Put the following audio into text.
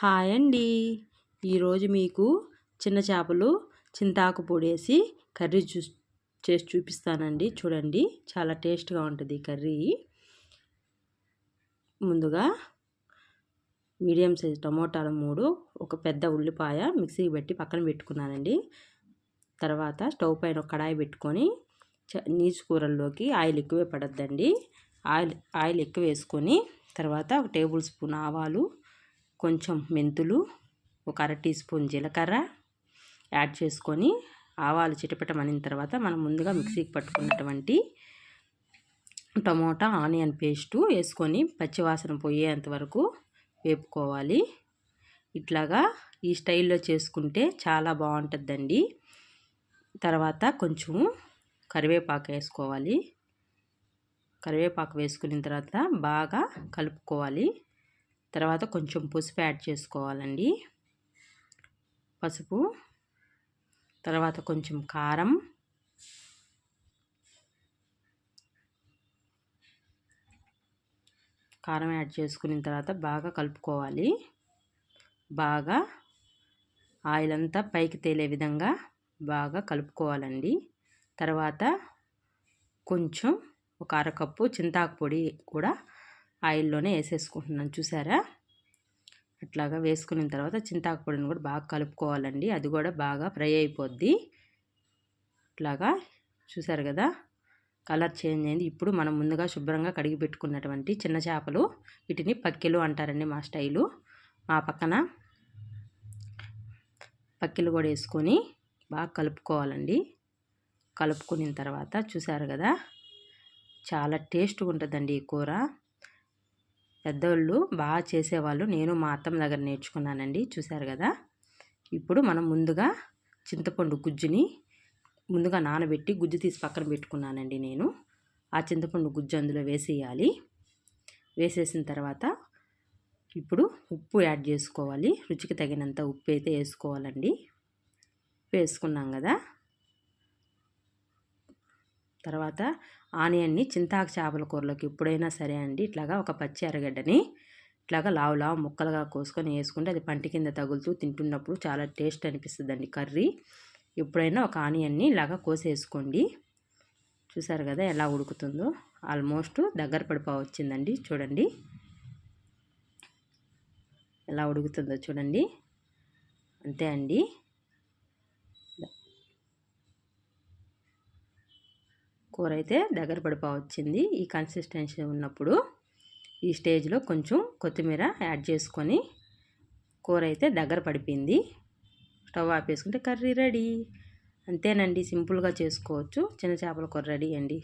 Hi అండి. ఈరోజు మీకు చిన్న చేపలు చింతాకు పొడేసి కర్రీ చూ చేసి చూపిస్తానండి. చూడండి చాలా టేస్ట్గా ఉంటుంది కర్రీ. ముందుగా మీడియం సైజ్ టమోటాలు మూడు ఒక పెద్ద ఉల్లిపాయ మిక్సీకి పెట్టి పక్కన పెట్టుకున్నానండి. తర్వాత స్టవ్ పైన ఒక కడాయి పెట్టుకొని నీచు కూరల్లోకి ఆయిల్ ఎక్కువే పడద్దండి. ఆయిల్ ఆయిల్ ఎక్కువ వేసుకొని తర్వాత ఒక టేబుల్ స్పూన్ ఆవాలు కొంచెం మెంతులు ఒక అర టీ స్పూన్ జీలకర్ర యాడ్ చేసుకొని ఆవాలు చిటపటమనిన తర్వాత మనం ముందుగా మిక్సీకి పట్టుకున్నటువంటి టమోటా ఆనియన్ పేస్టు వేసుకొని పచ్చివాసన పోయేంత వరకు వేపుకోవాలి. ఇట్లాగా ఈ స్టైల్లో చేసుకుంటే చాలా బాగుంటుందండి. తర్వాత కొంచెం కరివేపాకు వేసుకోవాలి. కరివేపాకు వేసుకున్న తర్వాత బాగా కలుపుకోవాలి. తర్వాత కొంచెం పసుపు యాడ్ చేసుకోవాలండి. పసుపు తర్వాత కొంచెం కారం. కారం యాడ్ చేసుకున్న తర్వాత బాగా కలుపుకోవాలి. బాగా ఆయిల్ అంతా పైకి తేలే విధంగా బాగా కలుపుకోవాలండి. తర్వాత కొంచెం ఒక అరకప్పు చింతాకు పొడి కూడా ఆయిల్లోనే వేసేసుకుంటున్నాను. చూసారా? అట్లాగా వేసుకున్న తర్వాత చింతాకు పొడిని కూడా బాగా కలుపుకోవాలండి. అది కూడా బాగా ఫ్రై అయిపోద్ది. ఇట్లాగా చూసారు కదా? కలర్ చేంజ్ అయింది. ఇప్పుడు మనం ముందుగా శుభ్రంగా కడిగి పెట్టుకున్నటువంటి చిన్న చేపలు వీటిని పక్కిలు అంటారండి మా స్టైలు. మా పక్కన పక్కిలు కూడా వేసుకొని బాగా కలుపుకోవాలండి. కలుపుకున్న తర్వాత చూసారు కదా? చాలా టేస్ట్గా ఉంటుందండి ఈ కూర. పెద్దోళ్ళు బాగా చేసేవాళ్ళు. నేను మా అత్తమ్మ దగ్గర నేర్చుకున్నానండి. చూశారు కదా? ఇప్పుడు మనం ముందుగా చింతపండు గుజ్జుని ముందుగా నానబెట్టి గుజ్జు తీసి పక్కన పెట్టుకున్నానండి నేను. ఆ చింతపండు గుజ్జు అందులో వేసేయాలి. వేసేసిన తర్వాత ఇప్పుడు ఉప్పు యాడ్ చేసుకోవాలి. రుచికి తగినంత ఉప్పు అయితే వేసుకోవాలండి. వేసుకున్నాం కదా? తర్వాత ఆనియన్ని చింతాకు చేపల కూరలోకి ఎప్పుడైనా సరే అండి ఇట్లాగా ఒక పచ్చి ఎర్రగడ్డని ఇట్లాగా లావు లావు ముక్కలుగా కోసుకొని వేసుకుంటే అది పంటి కింద తగులుతూ తింటున్నప్పుడు చాలా టేస్ట్ అనిపిస్తుందండి కర్రీ. ఎప్పుడైనా ఒక ఆనియన్ని ఇలాగా కోసేసుకోండి. చూసారు కదా ఎలా ఉడుకుతుందో? ఆల్మోస్ట్ దగ్గర పడిపో వచ్చిందండి చూడండి. ఎలా ఉడుకుతుందో చూడండి. అంతే అండి. కూర అయితే దగ్గర పడిపో వచ్చింది. ఈ కన్సిస్టెన్సీ ఉన్నప్పుడు ఈ స్టేజ్లో కొంచెం కొత్తిమీర యాడ్ చేసుకొని కూర అయితే దగ్గర పడిపోయింది. స్టవ్ ఆపేసుకుంటే కర్రీ రెడీ. అంతేనండి. సింపుల్గా చేసుకోవచ్చు. చిన్న చేపల కూర రెడీ అండి.